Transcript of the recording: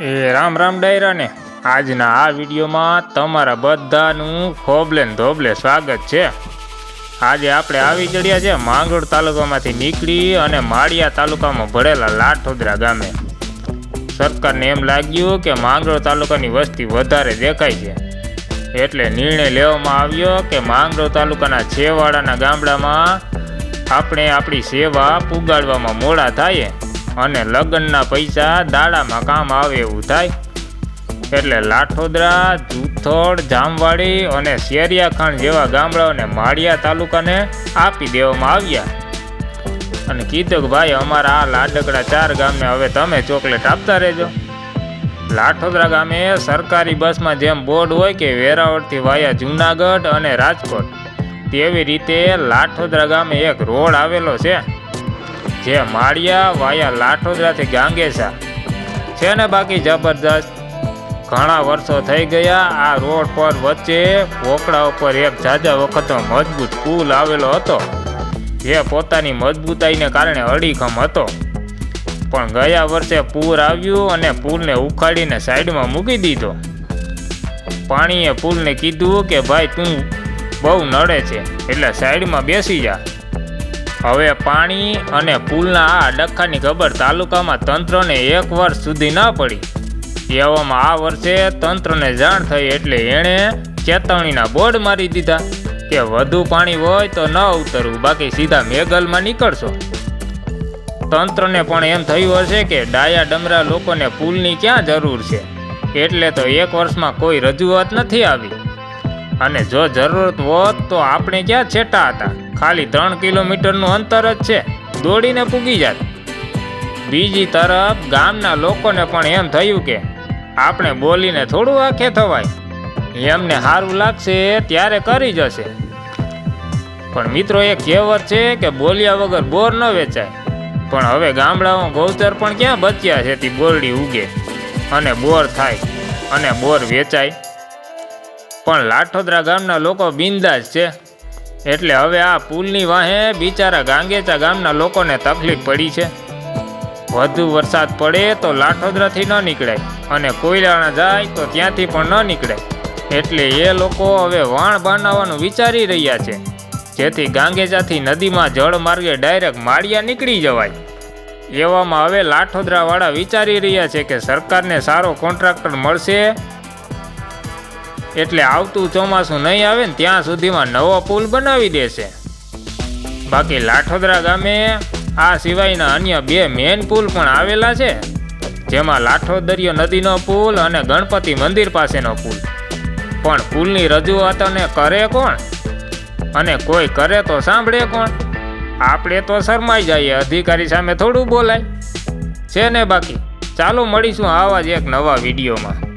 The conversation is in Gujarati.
રામ રામ ડાયરાને. આજના આ વિડીયોમાં તમારા બધાનું ખોબલે ને ધોબલે સ્વાગત છે. આજે આપણે આવી ચડ્યા છે માંગરોળ તાલુકામાંથી નીકળી અને માળિયા તાલુકામાં ભળેલા લાઠોદરા ગામે. સરકારને એમ લાગ્યું કે માંગરોળ તાલુકાની વસ્તી વધારે દેખાય છે. એટલે નિર્ણય લેવામાં આવ્યો કે માંગરોળ તાલુકાના છેવાડાના ગામડામાં આપણે આપણી સેવા પુગાડવામાં મોડા થાય. અને લગ્નના પૈસા દાડામાં કામ આવે એવું થાય. એટલે લાઠોદરા, જૂથોડ, જામવાડી અને શેરિયાખાણ જેવા ગામડાઓને માળિયા તાલુકાને આપી દેવામાં આવ્યા. અને કીધું કે ભાઈ, અમારા આ લાડકડા ચાર ગામને હવે તમે ચોકલેટ આપતા રહેજો. લાઠોદરા ગામે સરકારી બસમાં જેમ બોર્ડ હોય કે વેરાવળથી વાયા જુનાગઢ અને રાજકોટ, તેવી રીતે લાઠોદરા ગામે એક રોડ આવેલો છે. જે માળિયા વાયા લાઠોદરાથી ગાંગેસા છે. ને બાકી જબરદસ્ત ઘણા વર્ષો થઈ ગયા આ રોડ પર વચ્ચે પોકડા ઉપર એક જાજા વખતનો મજબૂત પુલ આવેલો હતો. જે પોતાની મજબૂતાઈને કારણે અડીખમ હતો. પણ ગયા વર્ષે પૂર આવ્યું અને પુલને ઉખાડીને સાઈડમાં મૂકી દીધો. પાણીએ પુલને કીધું કે, ભાઈ, તું બહુ નડે છે, એટલે સાઈડમાં બેસી જા. હવે પાણી અને પુલના આ ડખ્ખાની ખબર તાલુકામાં તંત્રને એક વર્ષ સુધી ન પડી. એવામાં આ વર્ષે તંત્રને જાણ થઈ એટલે એણે ચેતવણીના બોર્ડ મારી દીધા કે વધુ પાણી હોય તો ન ઉતરવું, બાકી સીધા મેઘલમાં નીકળશો. તંત્રને પણ એમ થયું હશે કે ડાયા ડમરા લોકોને પુલની ક્યાં જરૂર છે? એટલે તો એક વર્ષમાં કોઈ રજૂઆત નથી આવી. અને જો જરૂરત હોત તો આપણે ક્યાં છેટા હતા? ખાલી ત્રણ કિલોમીટરનું અંતર જ છે. દોડીને પૂગી જાત. બીજી તરફ ગામના લોકોને પણ એમ થયું કે આપણે બોલીને થોડું આંખે થવાય. એમને સારું લાગશે ત્યારે કરી જશે. પણ મિત્રો એ કહેવત છે કે બોલ્યા વગર બોર ન વેચાય. પણ હવે ગામડાઓ ગૌચર પણ ક્યાં બચ્યા છે તે બોરડી ઉગે. અને બોર થાય, અને બોર વેચાય. પણ લાઠોદરા ગામના લોકો બિંદાસ છે. એટલે હવે આ પુલની વાહે બિચારા ગાંગેચા ગામના લોકોને તકલીફ પડી છે. વધુ વરસાદ પડે તો લાઠોદરાથી ન નીકળાય અને કોયલાણા જાય તો ત્યાંથી પણ ન નીકળાય. એટલે એ લોકો હવે વાણ બનાવવાનું વિચારી રહ્યા છે. જેથી ગાંગેજાથી નદીમાં જળ માર્ગે ડાયરેક્ટ માળિયા નીકળી જવાય. એવામાં હવે લાઠોદરાવાળા વિચારી રહ્યા છે કે સરકારને સારો કોન્ટ્રાક્ટર મળશે એટલે આવતું ચોમાસું નહીં આવે ને ત્યાં સુધીમાં નવો પુલ બનાવી દેશે. બાકી લાઠોદરા ગામે આ સિવાયના અન્ય બે મેઇન પુલ પણ આવેલા છે, જેમાં લાઠોદરિયો નદીનો પુલ અને ગણપતિ મંદિર પાસેનો પુલ. પણ પુલની રજૂઆતોને કરે કોણ? અને કોઈ કરે તો સાંભળે કોણ? આપણે તો શરમાઈ જઈએ, અધિકારી સામે થોડું બોલાય. છે ને બાકી? ચાલો મળીશું આવા જ એક નવા વિડીયોમાં.